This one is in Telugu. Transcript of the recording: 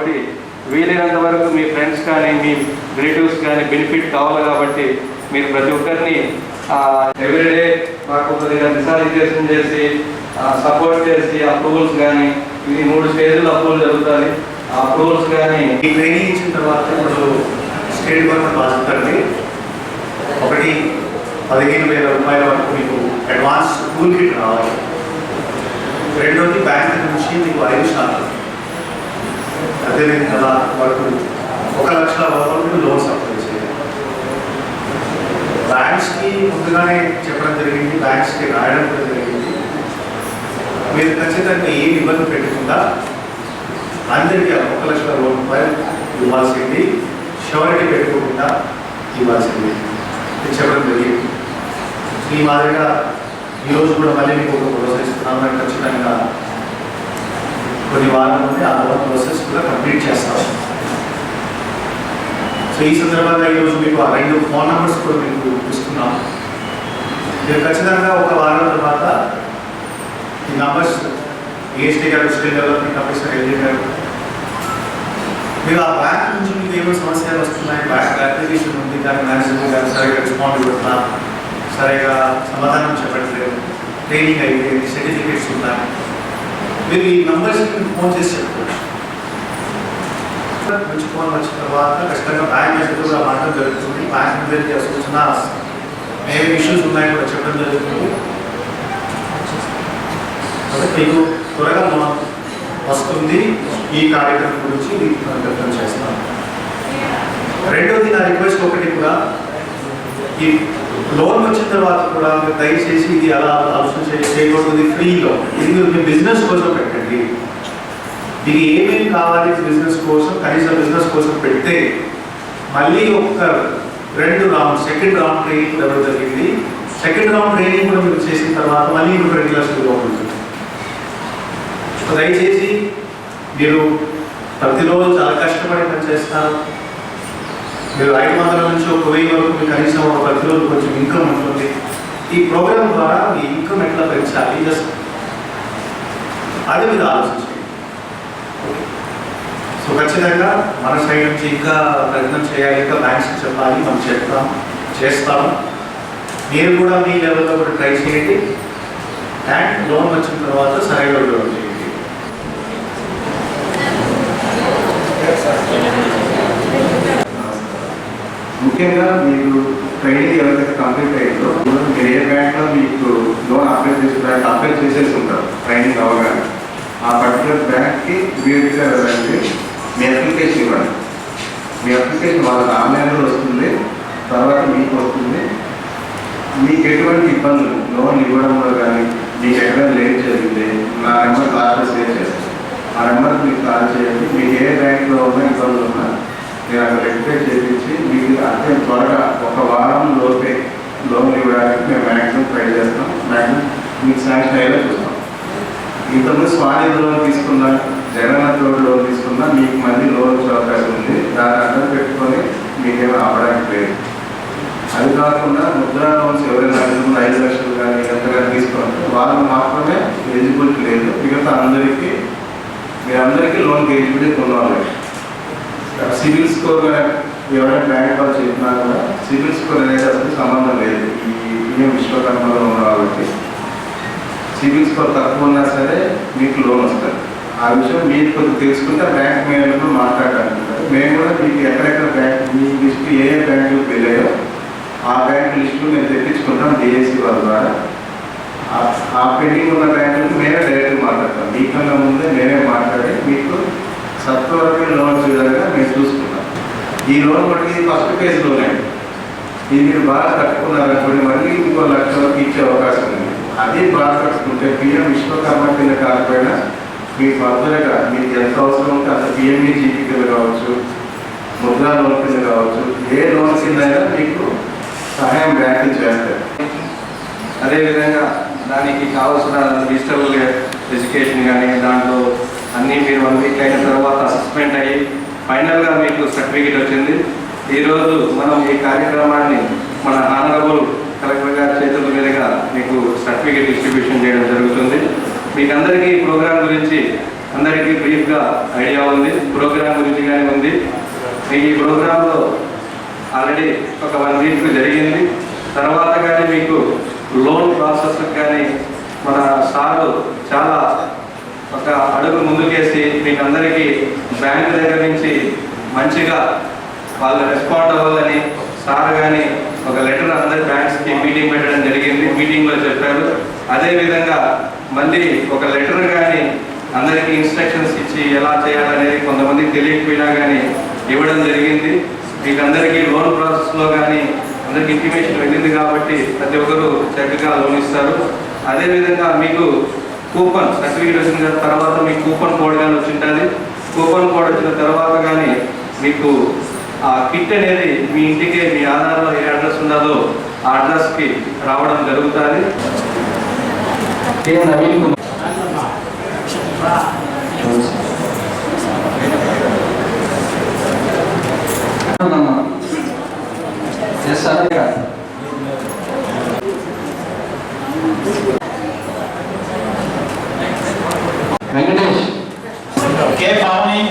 కాబట్టి వీలైనంత వరకు మీ ఫ్రెండ్స్ కానీ మీ రిలేటివ్స్ కానీ బెనిఫిట్ కావాలి కాబట్టి మీరు ప్రతి ఒక్కరిని ఎవ్రీడే మాకు కొద్దిగా డిసాలిటేషన్ చేసి సపోర్ట్ చేసి అప్రూవల్స్ కానీ ఇది మూడు స్టేజ్లో అప్రూవల్ జరుగుతుంది ఆ అప్రూవల్స్ కానీ ఈ ట్రైనింగ్ ఇచ్చిన తర్వాత ఇప్పుడు స్టేట్ గవర్నమెంట్ బాధ్యత అండి ఒకటి పదిహేను వేల రూపాయల వరకు మీకు అడ్వాన్స్ టూల్ కిట్ రావాలి. రెండోది బ్యాంక్ నుంచి మీకు ఐదు శాతం అదేవిధంగా వరకు ఒక లక్షల వరకు మీరు లోన్స్ అప్లై చేయాలి. బ్యాంక్స్కి ముందుగానే చెప్పడం జరిగింది బ్యాంక్స్కి రాయడం కూడా జరిగింది. మీరు ఖచ్చితంగా ఏమి ఇబ్బంది పెట్టకుండా అందరికీ ఒక లక్షల రూపాయలు ఇవ్వాల్సింది షోరిటీ పెట్టుకోకుండా ఇవ్వాల్సింది. చెప్పడం జరిగింది. ఈ మాదిరిగా ఈరోజు కూడా మళ్ళీ మీకు ఒక ప్రాసెస్ ఇస్తున్నాను ఖచ్చితంగా కొన్ని వారాల నుండి ఆ తర్వాత ప్రాసెస్ కూడా కంప్లీట్ చేస్తాం సో ఈ సందర్భంగా ఈరోజు మీకు ఆ రెండు ఫోన్ నెంబర్స్ కూడా మీకు ఇస్తున్నాం. మీరు ఖచ్చితంగా ఒక వారం తర్వాత ఈ numbers AST garu state development officer LG garu మీరు ఆ బ్యాంక్ నుంచి మీకు ఏమో సమస్యలు వస్తున్నాయి బ్యాంక్ అప్లికేషన్ ఉంది కానీ మేనేజ్మెంట్ గారు సరిగా రెస్పాండ్ ఇవ్వట్లా సరిగా సమాధానం చెప్పట్లేదు ట్రైనింగ్ అయితే సర్టిఫికేట్స్ ఉన్నాయి. మీరు ఈ నంబర్స్కి ఫోన్ చేసి చెప్పుకోవచ్చు. మంచి ఫోన్ వచ్చిన తర్వాత ఖచ్చితంగా బ్యాంక్ మేనేజర్ కూడా మాట్లాడడం జరుగుతుంది. బ్యాంక్ మేనేజర్ సూచన ఏమేమి ఇష్యూస్ ఉన్నాయో కూడా చెప్పడం జరుగుతుంది. మీకు త్వరగా లోన్ వస్తుంది ఈ కార్యక్రమం గురించి మీకు మనం వ్యక్తం చేస్తాం నా రిక్వెస్ట్ ఒకటి కూడా ఈ లోన్ వచ్చిన తర్వాత కూడా మీరు దయచేసి ఇది అలా ఆలోచన చేయకూడదు ఇది ఫ్రీ లోన్ ఇది మీరు మీ బిజినెస్ కోసం పెట్టండి. మీకు ఏమేమి కావాలి బిజినెస్ కోసం కనీసం బిజినెస్ కోసం పెడితే మళ్ళీ ఒక రెండు రౌండ్ సెకండ్ రౌండ్ ట్రైనింగ్ కూడా ఇవ్వడం జరిగింది? సెకండ్ రౌండ్ ట్రైనింగ్ కూడా మీరు చేసిన తర్వాత మళ్ళీ మీకు రెండు లక్షలు లోన్ ఉంటుంది దయచేసి మీరు ప్రతిరోజు చాలా కష్టపడి పనిచేస్తారు. మీరు ఐదు వందల నుంచి ఒక వెయ్యి వరకు మీకు కనీసం ఒక ప్రతిరోజు కొంచెం ఇన్కమ్ ఉంటుంది. ఈ ప్రోగ్రామ్ ద్వారా మీ ఇన్కమ్ ఎట్లా పెంచాలి? జస్ట్ అది మీరు ఆలోచించండి సో ఖచ్చితంగా మన సైడ్ నుంచి ఇంకా ప్రయత్నం చేయాలి. ఇంకా బ్యాంక్స్ చెప్పాలి. మనం చెప్తాం చేస్తాం. మీరు కూడా మీ లెవెల్లో కూడా ట్రై చేయండి. అండ్ లోన్ వచ్చిన తర్వాత సరైన లోన్ చేయండి. ముఖ్యంగా మీకు ట్రైనింగ్ ఎవరైతే కంప్లీట్ అయిందో మీరు ఏ బ్యాంక్లో మీకు లోన్ అప్లై చేసే అప్లై చేసేసి ఉంటారు ట్రైనింగ్ అవగానే ఆ పర్టికులర్ బ్యాంక్కి ఇమీడియట్గా వెళ్ళండి మీ అప్లికేషన్ ఇవ్వండి. మీ అప్లికేషన్ వాళ్ళకి ఆన్లైన్లో వస్తుంది తర్వాత మీకు వస్తుంది. మీకు ఎటువంటి ఇబ్బందులు లోన్ ఇవ్వడంలో కానీ మీకు ఎక్కడ లేట్ జరిగితే నా నెంబర్ లాస్ట్లో షేర్ చేస్తాను ఆ నెంబర్కి మీకు కాల్ చేయండి మీకు ఏ బ్యాంక్లో ఉన్న ఇబ్బందులు ఉన్నా నేను అక్కడ రెక్టిఫై చేయించి మీకు అంటే త్వరగా ఒక వారం లోపే లోన్ ఇవ్వడానికి మేము మ్యాక్సిమం ట్రై చేస్తాం. మ్యాక్సిమం మీకు శాంక్షన్ అయ్యేలా చూస్తాం. ఇంతకుముందు స్వాధీన లోన్ తీసుకున్నా జగన్నాథ్ రోడ్ లోన్ తీసుకున్నా మీకు మళ్ళీ లోన్ వచ్చే అవకాశం ఉంది. దాన్ని అర్థం పెట్టుకొని మీకేమో ఆపడానికి లేదు. అది కాకుండా ముద్రా లోన్స్ ఎవరైనా అందుకున్న ఐదు లక్షలు కానీ ఎంత కానీ తీసుకుంటే వాళ్ళు మాత్రమే ఎలిజిబిలిటీ లేదు. మిగతా అందరికీ మీరందరికీ లోన్ ఎలిజిబిలిటీ ఉన్నవాళ్ళు సివిల్ స్కోర్ ఎవరైనా బ్యాంక్ వాళ్ళు చెప్పినా కూడా సివిల్ స్కోర్ అనేది అసలు సంబంధం లేదు. ఈ ఈఎం విశ్వకర్మలో ఉన్న వాళ్ళకి సివిల్ స్కోర్ తక్కువ ఉన్నా సరే మీకు లోన్ వస్తుంది. ఆ విషయం మీరు కొద్దిగా తెలుసుకుంటే బ్యాంక్ మేనేజర్ మాట్లాడడానికి. మేము కూడా మీకు ఎక్కడెక్కడ బ్యాంక్ మీ లిస్ట్ ఏ ఏ బ్యాంకులకు వెళ్ళాయో ఆ బ్యాంక్ లిస్టు మేము తెప్పించుకుంటాం డిఎస్సి వాళ్ళ ద్వారా. ఆ- పెండింగ్ ఉన్న బ్యాంకులకు మేమే డైరెక్ట్గా మాట్లాడతాం. మీకన్నా ముందే మేమే మాట్లాడి మీకు సత్వరమైన లోన్స్ విధంగా మేము చూసుకున్నాం ఈ లోన్ మటుకు ఫస్ట్ ఫేజ్లోనే. ఇది మీరు బాగా కట్టుకున్నారనుకోండి మళ్ళీ ఇంకో లక్ష వరకు ఇచ్చే అవకాశం ఉంది. అది బాగా కట్టుకుంటే పిఎం విశ్వకర్మ కింద కాకపోయినా మీ ఫర్దర్గా మీకు ఎంత అవసరం ఉంటే అంత పిఎంఈ జీపీ కింద కావచ్చు ముద్రా లోన్ కింద కావచ్చు ఏ లోన్ కింద అయినా మీకు సహాయం బ్యాంకులు చేస్తారు అదేవిధంగా దానికి కావాల్సిన డిజిటల్ ఎడ్యుకేషన్ కానీ దాంట్లో అన్నీ మీరు వన్ వీక్ అయిన తర్వాత అసెస్మెంట్ అయ్యి ఫైనల్గా మీకు సర్టిఫికేట్ వచ్చింది. ఈరోజు మనం ఈ కార్యక్రమాన్ని మన ఆనరబుల్ కలెక్టర్ గారి చేతుల మీదుగా మీకు సర్టిఫికేట్ డిస్ట్రిబ్యూషన్ చేయడం జరుగుతుంది. మీకు అందరికీ ఈ ప్రోగ్రాం గురించి అందరికీ బ్రీఫ్గా ఐడియా ఉంది. ప్రోగ్రాం గురించి కానీ ఉంది. మీకు ఈ ప్రోగ్రాంలో ఆల్రెడీ ఒక వన్ వీక్ జరిగింది. తర్వాత కానీ మీకు లోన్ ప్రాసెస్ కానీ మన సార్లు చాలా అడుగు ముందుకేసి మీకు అందరికీ బ్యాంక్ దగ్గర నుంచి మంచిగా వాళ్ళు రెస్పాండ్ అవ్వాలని సార్ కానీ ఒక లెటర్ అందరి బ్యాంక్స్కి మీటింగ్ పెట్టడం జరిగింది. మీటింగ్లో చెప్పారు. అదేవిధంగా మళ్ళీ ఒక లెటర్ కానీ అందరికీ ఇన్స్ట్రక్షన్స్ ఇచ్చి ఎలా చేయాలనేది కొంతమందికి తెలియకపోయినా కానీ ఇవ్వడం జరిగింది. మీకు అందరికీ లోన్ ప్రాసెస్లో కానీ అందరికి ఇంటిమేషన్ వెళ్ళింది కాబట్టి ప్రతి ఒక్కరు చక్కగా లోన్ ఇస్తారు. అదేవిధంగా మీకు కూపన్ సర్టిఫికేట్ వచ్చిన తర్వాత మీకు కూపన్ కోడ్ కానీ వచ్చింటుంది కూపన్ కోడ్ వచ్చిన తర్వాత కానీ మీకు ఆ కిట్ అనేది మీ ఇంటికే మీ ఆధార్లో ఏ అడ్రస్ ఉన్నదో ఆ అడ్రస్కి రావడం జరుగుతుంది. కె నవీన్ కుమార్. వెంకటేష్ కే పావని